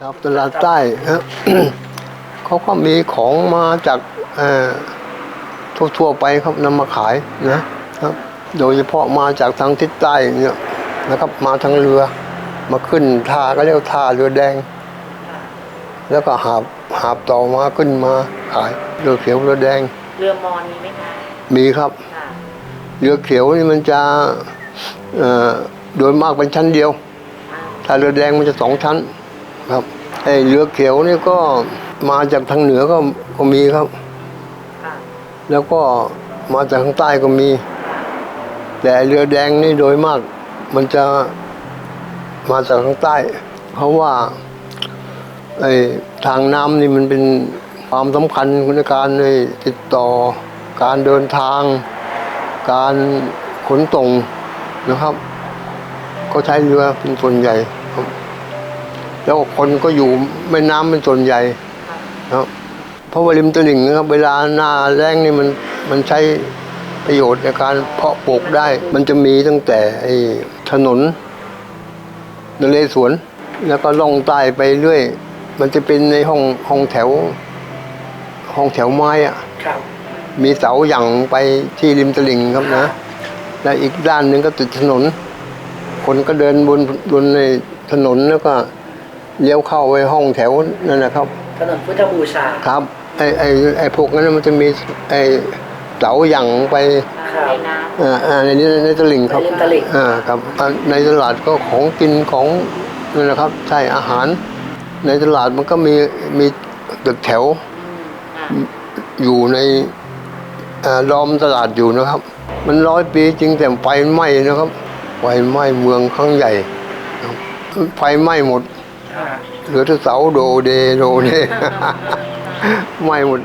ครับตลาดใต้ครับเขาก็มีของมาจากเอ่อทั่วๆไปครับนำมาขายนะครับ โดยเฉพาะมาจากทางทิศใต้เนี่ยนะครับ มาทางเรือ มาขึ้นท่าก็เรียกว่าท่าเรือแดง แล้วก็หาบหาบต่อมาขึ้นมาขายเรือเขียวเรือแดง เรือมอนมีไหมคะมีครับค่ะเรือเขียวนี่มันจะเอ่อโดยมากเป็นชั้นเดียวอ่าถ้าเรือแดงมันจะสองชั้น ครับไอ้เรือเขียวนี่ก็มาจากทางเหนือก็ก็มีครับ ค่ะแล้วก็มาจากทางใต้ก็มี แต่เรือแดงนี่โดยมาก มันจะมาจากทางใต้ เพราะว่าไอ้ทางน้ำนี่มันเป็นความสำคัญในการในติดต่อ การเดินทาง การขนส่งนะครับ ก็ใช้เรือเป็นส่วนใหญ่ครับ แล้วคนก็อยู่แม่น้ำเป็นส่วนใหญ่ครับเพราะว่าริมตลิ่งนะครับ เวลาหน้าแรงนี่มันมันใช้ประโยชน์ในการเพาะปลูกได้ มันจะมีตั้งแต่ไอ้ถนนนเรศวรแล้วก็ล่องใต้ไปเรื่อย มันจะเป็นในห้องห้องแถว ห้องแถวไม้อะครับมีเสาหยั่งไปที่ริมตลิ่งครับนะ และอีกด้านหนึ่งก็ติดถนน คนก็เดินบนบนในถนนแล้วก็ เลี้ยวเข้าไปห้องแถวนั่นนะครับถนนพุทธบูชาครับไอ้ไอ้ไอ้พวกนั้นมันจะมีไอ้เสาหยั่งไปอ่าครับในน้อ่าอ่าในนี้ในตลิ่งครับในริมตลิ่งอ่าครับอ่าในตลาดก็ของกินของนั่นนะครับใช่อาหาร ในตลาดมันก็มีมีตึกแถวำอืมค่ะอยู่ในเอ่อล้อมตลาดอยู่นะครับ มันร้อยปีจริงแต่ไฟไหม้นะครับไฟไหม้เมืองครั้งใหญ่ครับไฟไหม้หมดอ่า เหลือแต่เสาโดเดโดเด ไหม่หมด